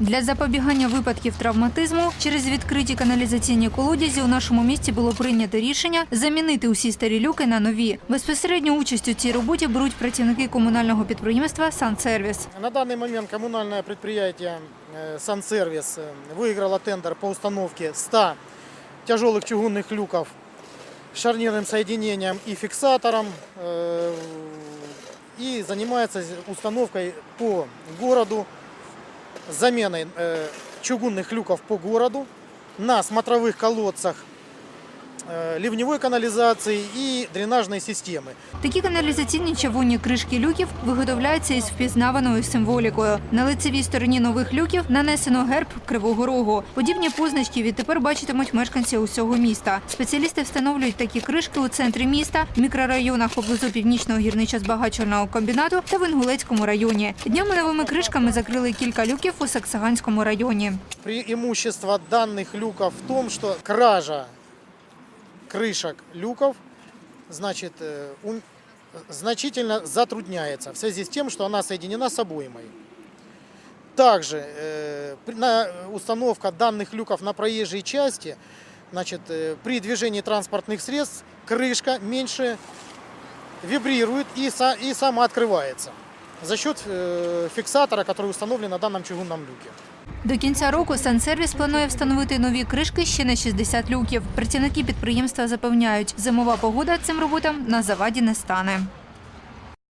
Для запобігання випадків травматизму через відкриті каналізаційні колодязі у нашому місті було прийнято рішення замінити усі старі люки на нові. Безпосередню участь у цій роботі беруть працівники комунального підприємства «Сансервіс». На данный момент коммунальное предприятие э, «Сансервис» э, выиграло тендер по установке 100 тяжелых чугунных люков с шарнирным соединением и фиксатором э, и занимается установкой по городу, заменой э, чугунных люков по городу на смотровых колодцах э, ливневой канализации и дренажной системы. Такі каналізаційні чавунні кришки люків виготовляються із впізнаваною символікою. На лицевій стороні нових люків нанесено герб Кривого Рогу. Подібні позначки відтепер бачитимуть мешканці усього міста. Спеціалісти встановлюють такі кришки у центрі міста, мікрорайонах поблизу північного гірничо-збагачувального комбінату та в Інгулецькому районі. Днями новими кришками закрили кілька люків у Саксаганському районі. Преимущество данных люков в том, что кража крышек люков значит, э, ум- значительно затрудняется в связи с тем, что она соединена с обоймой. Также э, установка данных люков на проезжей части, значит, э, при движении транспортных средств крышка меньше вибрирует и, са- и сама открывается за счет э, фиксатора, который установлен на данном чугунном люке. До кінця року Сансервіс планує встановити нові кришки ще на 60 люків. Працівники підприємства запевняють, зимова погода цим роботам на заваді не стане.